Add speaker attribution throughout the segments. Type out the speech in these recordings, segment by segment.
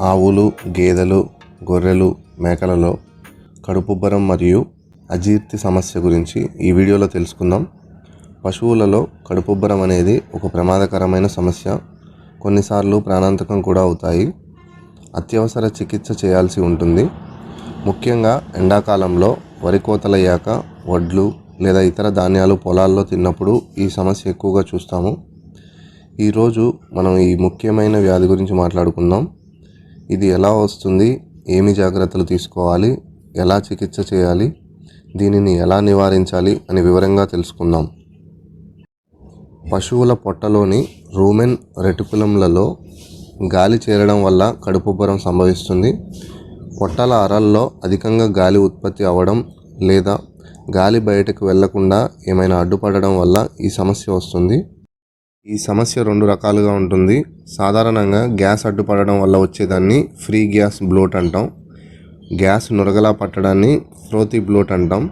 Speaker 1: ఆవులు గేదెలు గొర్రెలు మేకలలో కడుపుబ్బరం మరియు అజీర్తి సమస్య గురించి ఈ వీడియోలో తెలుసుకుందాం. పశువులలో కడుపుబ్బరం అనేది ఒక ప్రమాదకరమైన సమస్య. కొన్నిసార్లు ప్రాణాంతకం కూడా అవుతాయి. అత్యవసర చికిత్స చేయాల్సి ఉంటుంది. ముఖ్యంగా ఎండాకాలంలో వరి కోతలయ్యాక వడ్లు లేదా ఇతర ధాన్యాలు పొలాల్లో తిన్నప్పుడు ఈ సమస్య ఎక్కువగా చూస్తాము. ఈరోజు మనం ఈ ముఖ్యమైన వ్యాధి గురించి మాట్లాడుకుందాం. ఇది ఎలా వస్తుంది? ఏమి జాగ్రత్తలు తీసుకోవాలి? ఎలా చికిత్స చేయాలి? దీనిని ఎలా నివారించాలి? అని వివరంగా తెలుసుకుందాం. పశువుల పొట్టలోని రూమెన్ రెటికులంలలో గాలి చేరడం వల్ల కడుపుబ్బరం సంభవిస్తుంది. పొట్టల అరల్లో అధికంగా గాలి ఉత్పత్తి అవ్వడం లేదా గాలి బయటకు వెళ్ళకుండా ఏమైనా అడ్డుపడడం వల్ల ఈ సమస్య వస్తుంది. ఈ సమస్య రెండు రకాలుగా ఉంటుంది. సాధారణంగా గ్యాస్ అడ్డుపడడం వల్ల వచ్చేదాన్ని ఫ్రీ గ్యాస్ బ్లోట్ అంటాం. గ్యాస్ నురగలా పట్టడాన్ని ఫ్రోతి బ్లోట్ అంటాం.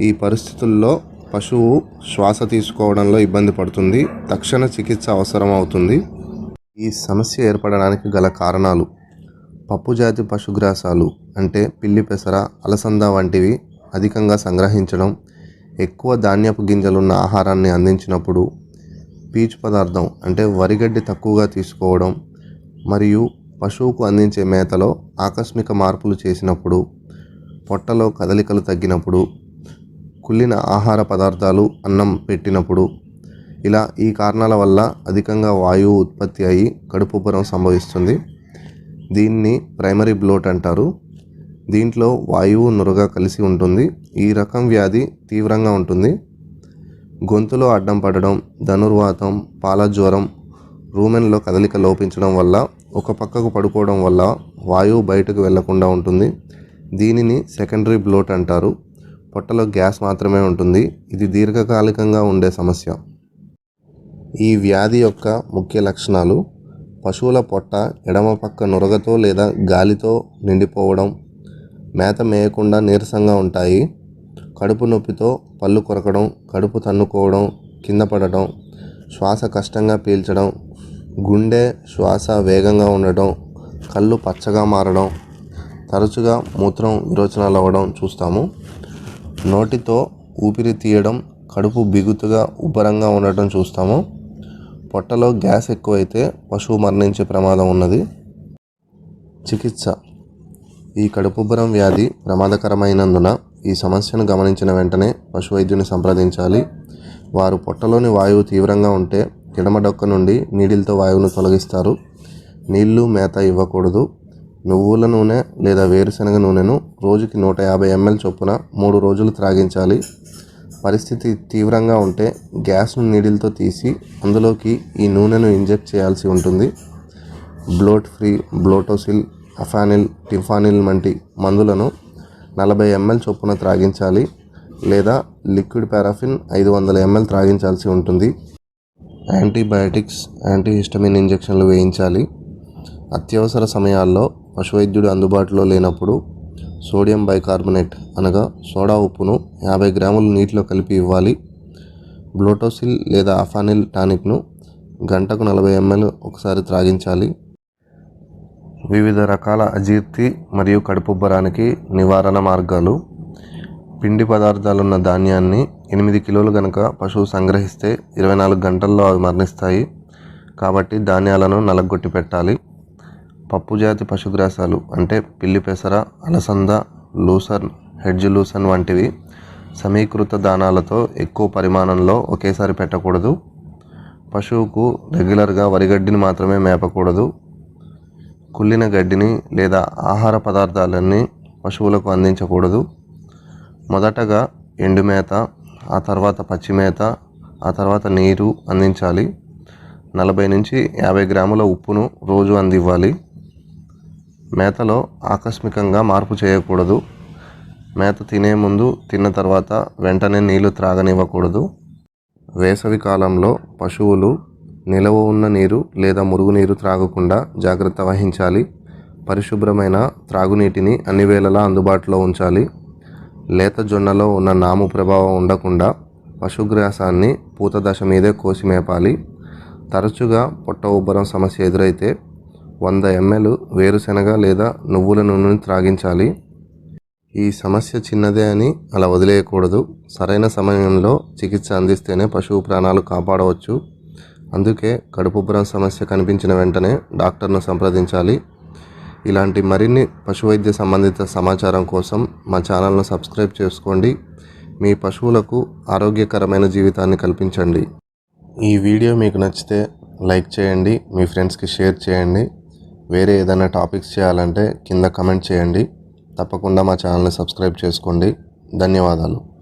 Speaker 1: ఈ పరిస్థితుల్లో పశువు శ్వాస తీసుకోవడంలో ఇబ్బంది పడుతుంది. తక్షణ చికిత్స అవసరం అవుతుంది. ఈ సమస్య ఏర్పడడానికి గల కారణాలు. పప్పుజాతి పశుగ్రాసాలు అంటే పిల్లి పెసర అలసంద వంటివి అధికంగా సంగ్రహించడం ఎక్కువ ధాన్యపు గింజలున్న ఆహారాన్ని అందించినప్పుడు పీచు పదార్థం అంటే వరిగడ్డి తక్కువగా తీసుకోవడం మరియు పశువుకు అందించే మేతలో ఆకస్మిక మార్పులు చేసినప్పుడు పొట్టలో కదలికలు తగ్గినప్పుడు కుళ్ళిన ఆహార పదార్థాలు అన్నం పెట్టినప్పుడు. ఇలా ఈ కారణాల వల్ల అధికంగా వాయువు ఉత్పత్తి అయ్యి కడుపుబ్బరం సంభవిస్తుంది. దీన్ని ప్రైమరీ బ్లోట్ అంటారు. దీంట్లో వాయువు నురగా కలిసి ఉంటుంది. ఈ రకం వ్యాధి తీవ్రంగా ఉంటుంది. గొంతులో అడ్డం పడడం ధనుర్వాతం పాల జ్వరం రూమెన్లో కదలిక లోపించడం వల్ల ఒక పక్కకు పడుకోవడం వల్ల వాయువు బయటకు వెళ్ళకుండా ఉంటుంది. దీనిని సెకండరీ బ్లోట్ అంటారు. పొట్టలో గ్యాస్ మాత్రమే ఉంటుంది. ఇది దీర్ఘకాలికంగా ఉండే సమస్య. ఈ వ్యాధి యొక్క ముఖ్య లక్షణాలు పశువుల పొట్ట ఎడమ పక్క నురగతో లేదా గాలితో నిండిపోవడం మేత మేయకుండా నీరసంగా ఉంటాయి. కడుపు నొప్పితో పళ్ళు కొరకడం కడుపు తన్నుకోవడం కింద పడటం శ్వాస కష్టంగా పీల్చడం గుండె శ్వాస వేగంగా ఉండటం కళ్ళు పచ్చగా మారడం తరచుగా మూత్రం విరోచనాలు అవ్వడం చూస్తాము. నోటితో ఊపిరి తీయడం కడుపు బిగుతుగా ఉబ్బరంగా ఉండటం చూస్తాము. పొట్టలో గ్యాస్ ఎక్కువైతే పశువు మరణించే ప్రమాదం ఉన్నది. చికిత్స. ఈ కడుపుబ్బరం వ్యాధి ప్రమాదకరమైనందున ఈ సమస్యను గమనించిన వెంటనే పశు వైద్యుని సంప్రదించాలి. వారు పొట్టలోని వాయువు తీవ్రంగా ఉంటే ఎడమ డొక్క నుండి నీడిలతో వాయువును తొలగిస్తారు. నీళ్ళు మేత ఇవ్వకూడదు. నువ్వుల నూనె లేదా వేరుశనగ నూనెను రోజుకి నూట యాభై ఎంఎల్ చొప్పున మూడు రోజులు త్రాగించాలి. పరిస్థితి తీవ్రంగా ఉంటే గ్యాస్ను నీడిల్తో తీసి అందులోకి ఈ నూనెను ఇంజెక్ట్ చేయాల్సి ఉంటుంది. బ్లోట్ ఫ్రీ బ్లోటోసిల్ అఫానిల్ టిఫానిల్ వంటి మందులను నలభై ఎంఎల్ చొప్పున త్రాగించాలి లేదా లిక్విడ్ పారాఫిన్ ఐదు వందల ఎంఎల్ త్రాగించాల్సి ఉంటుంది. యాంటీబయాటిక్స్ యాంటీహిస్టమిన్ ఇంజెక్షన్లు వేయించాలి. అత్యవసర సమయాల్లో పశువైద్యుడు అందుబాటులో లేనప్పుడు సోడియం బైకార్బోనేట్ అనగా సోడా ఉప్పును యాభై గ్రాములు నీటిలో కలిపి ఇవ్వాలి. బ్లోటోసిల్ లేదా అఫానిల్ టానిక్ను గంటకు నలభై ఎంఎల్ ఒకసారి త్రాగించాలి. వివిధ రకాల అజీర్తి మరియు కడుపుబ్బరానికి నివారణ మార్గాలు. పిండి పదార్థాలున్న ధాన్యాన్ని ఎనిమిది కిలోలు గనక పశువు సంగ్రహిస్తే ఇరవై నాలుగు గంటల్లో అవి మరణిస్తాయి. కాబట్టి ధాన్యాలను నలగొట్టి పెట్టాలి. పప్పు జాతి పశుగ్రాసాలు అంటే పిల్లి పెసర అలసంద లూసర్న్ హెడ్జ్ లూసన్ వంటివి సమీకృత దానాలతో ఎక్కువ పరిమాణంలో ఒకేసారి పెట్టకూడదు. పశువుకు రెగ్యులర్గా వరిగడ్డిని మాత్రమే మేపకూడదు. కుళ్ళిన గడ్డిని లేదా ఆహార పదార్థాలన్నీ పశువులకు అందించకూడదు. మొదటగా ఎండుమేత ఆ తర్వాత పచ్చిమేత ఆ తర్వాత నీరు అందించాలి. నలభై నుంచి యాభై గ్రాముల ఉప్పును రోజు అందివ్వాలి. మేతలో ఆకస్మికంగా మార్పు చేయకూడదు. మేత తినే ముందు తిన్న తర్వాత వెంటనే నీళ్ళు త్రాగనివ్వకూడదు. వేసవి కాలంలో పశువులు నిలవ ఉన్న నీరు లేదా మురుగునీరు త్రాగకుండా జాగ్రత్త వహించాలి. పరిశుభ్రమైన త్రాగునీటిని అన్ని వేళలా అందుబాటులో ఉంచాలి. లేత జొన్నలో ఉన్న నాము ప్రభావం ఉండకుండా పశుగ్రాసాన్ని పూత దశ మీదే కోసి మేపాలి. తరచుగా పొట్ట ఉబ్బరం సమస్య ఎదురైతే వంద ఎంఎల్ వేరుశెనగ లేదా నువ్వుల నూనెను త్రాగించాలి. ఈ సమస్య చిన్నదే అని అలా వదిలేయకూడదు. సరైన సమయంలో చికిత్స అందిస్తేనే పశువు ప్రాణాలు కాపాడవచ్చు. అందుకే కడుపుబ్బరం సమస్య కనిపించిన వెంటనే డాక్టర్ను సంప్రదించాలి. ఇలాంటి మరిన్ని పశు వైద్య సంబంధిత సమాచారం కోసం మా ఛానల్ను సబ్స్క్రైబ్ చేసుకోండి. మీ పశువులకు ఆరోగ్యకరమైన జీవితాన్ని కల్పించండి. ఈ వీడియో మీకు నచ్చితే లైక్ చేయండి మీ ఫ్రెండ్స్కి షేర్ చేయండి. వేరే ఏదైనా టాపిక్స్ చేయాలంటే కింద కమెంట్ చేయండి. తప్పకుండా మా ఛానల్ని సబ్స్క్రైబ్ చేసుకోండి. ధన్యవాదాలు.